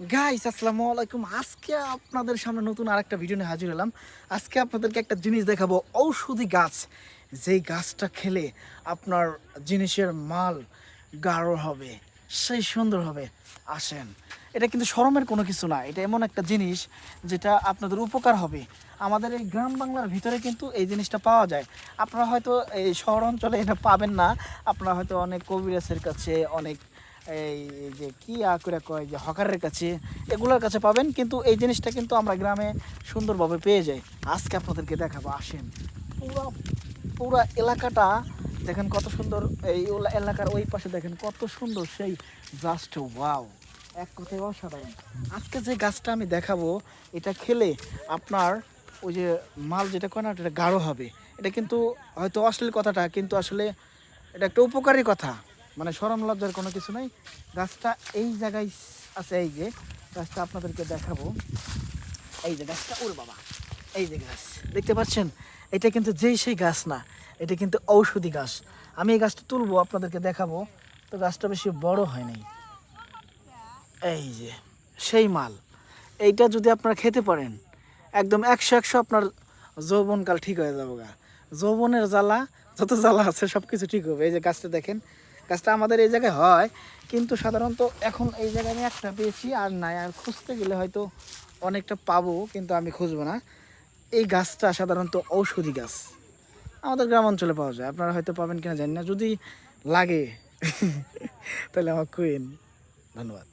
Guys আসসালামু আলাইকুম। আজকে আপনাদের সামনে নতুন আরেকটা ভিডিও নিয়ে হাজির হলাম। আজকে আপনাদেরকে একটা জিনিস দেখাবো, ঔষধি গাছ। যেই গাছটা খেলে আপনার জিনিসের মাল গাঢ় হবে, সেই সুন্দর হবে। আসেন, এটা কিন্তু শরমের কোনো কিছু না, এটা এমন একটা জিনিস যেটা আপনাদের উপকার হবে। আমাদের এই গ্রাম বাংলার ভিতরে কিন্তু এই জিনিসটা পাওয়া যায়। আপনারা হয়তো এই শহর অঞ্চলে এটা পাবেন না। আপনারা হয়তো অনেক কবিরাসের কাছে, অনেক এই যে কি আকুরা কয় যে হকারের কাছে, এগুলোর কাছে পাবেন, কিন্তু এই জিনিসটা কিন্তু আমরা গ্রামে সুন্দরভাবে পেয়ে যাই। আজকে আপনাদেরকে দেখাবো, আসেন। পুরো পুরো এলাকাটা, দেখেন কত সুন্দর, এই এলাকার ওই পাশে দেখেন কত সুন্দর সেই জাস্ট ওয়াও এক কথায় অসাধারণ। আজকে যে গাছটা আমি দেখাবো, এটা খেলে আপনার ওই যে মাল যেটা কয় না এটা গাঢ় হবে। এটা কিন্তু হয়তো অশ্লীল কথাটা, কিন্তু আসলে এটা একটা উপকারী কথা। মানে সরম লজ্জার কোনো কিছু নাই। গাছটা এই জায়গায় আছে, এই যে, গাছটা আপনাদেরকে দেখাবো। এই যে গাছটা, ওর বাবা, এই যে গাছ, দেখতে পাচ্ছেন? এটা কিন্তু যেই সেই গাছ না, এটা কিন্তু ঔষধি গাছ। আমি এই গাছটা তুলবো, আপনাদেরকে দেখাবো। তো গাছটা বেশি বড় হয় নাই। এই যে, সেই মাল। এইটা যদি আপনারা খেতে পারেন, একদম একশো একশো আপনার যৌবনকাল ঠিক হয়ে যাব গা। যৌবনের জ্বালা, যত জ্বালা আছে সব কিছু ঠিক হবে। এই যে গাছটা দেখেন গাছটা আমাদের এই জায়গায় হয়, কিন্তু সাধারণত এখন এই জায়গায় আমি একটা পেয়েছি, আর নাই, আর খুঁজতে গেলে হয়তো অনেকটা পাবো, কিন্তু আমি খুঁজবো না। এই গাছটা সাধারণত ঔষধি গাছ। আমাদের গ্রাম অঞ্চলে পাওয়া যায়, আপনারা হয়তো পাবেন কিনা জানি না, যদি লাগে, তাহলে আমার কুইন ধন্যবাদ।